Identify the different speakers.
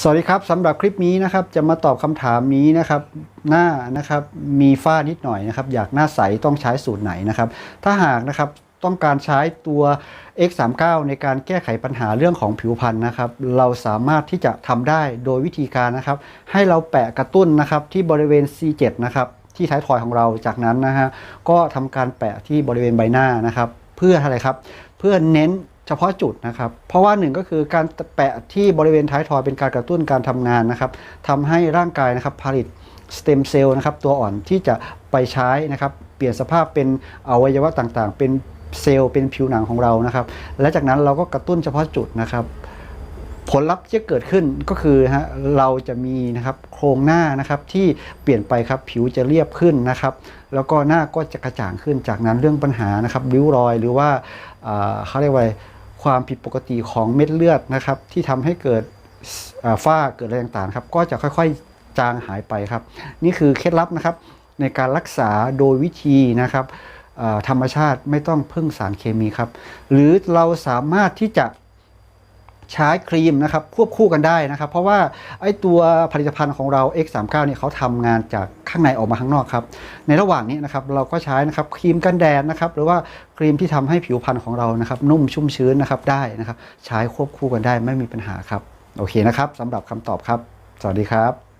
Speaker 1: สวัสดีครับสำหรับคลิปนี้นะครับจะมาตอบคำถามนี้นะครับหน้านะครับมีฝ้านิดหน่อยนะครับ อยากหน้าใสต้องใช้สูตรไหนนะครับ ถ้าหากนะครับต้องการใช้ตัว X39 ในการแก้ไขปัญหาเรื่องของผิวพรรณนะครับ เราสามารถที่จะทำได้โดยวิธีการนะครับ ให้เราแปะกระตุ้นนะครับที่บริเวณ C7 นะครับที่ท้ายทอยของเราจากนั้นนะฮะก็ทำการแปะที่บริเวณใบหน้านะครับ เพื่ออะไรครับ เพื่อเน้น เฉพาะจุดนะครับ เพราะว่าหนึ่งก็คือการแปะที่บริเวณท้ายทอยเป็นการกระตุ้นการทำงานนะครับทำให้ร่างกายนะครับผลิตสเต็มเซลล์นะครับตัวอ่อนที่จะไปใช้นะครับเปลี่ยนสภาพเป็นอวัยวะต่างๆ เป็นเซลล์เป็นผิวหนังของเรานะครับ และจากนั้นเราก็กระตุ้นเฉพาะจุดนะครับผลลัพธ์ที่เกิดขึ้นก็คือฮะเราจะมีนะครับโครงหน้านะครับที่เปลี่ยนไปครับผิวจะเรียบขึ้นนะครับ แล้วก็หน้าก็จะกระจ่างขึ้นจากนั้นเรื่องปัญหานะครับริ้วรอยหรือว่าเขาเรียกว่า ความผิดปกติของเม็ดเลือดนะครับ ที่ทำให้เกิดฝ้าเกิดอะไรต่างๆครับ ก็จะค่อยๆจางหายไปครับ นี่คือเคล็ดลับนะครับ ในการรักษาโดยวิธีนะครับธรรมชาติไม่ต้องพึ่งสารเคมีครับ หรือเราสามารถที่จะ ใช้ครีมนะครับควบคู่กันได้นะครับ เพราะว่าไอ้ตัวผลิตภัณฑ์ของเรา X39 เนี่ยเขาทำงานจากข้างในออกมาข้างนอกครับ ในระหว่างนี้นะครับเราก็ใช้นะครับครีมกันแดดนะครับ หรือว่าครีมที่ทำให้ผิวพรรณของเรานะครับ นุ่มชุ่มชื้นนะครับได้นะครับ ใช้ควบคู่กันได้ไม่มีปัญหาครับ โอเคนะครับสำหรับคำตอบครับ สวัสดีครับ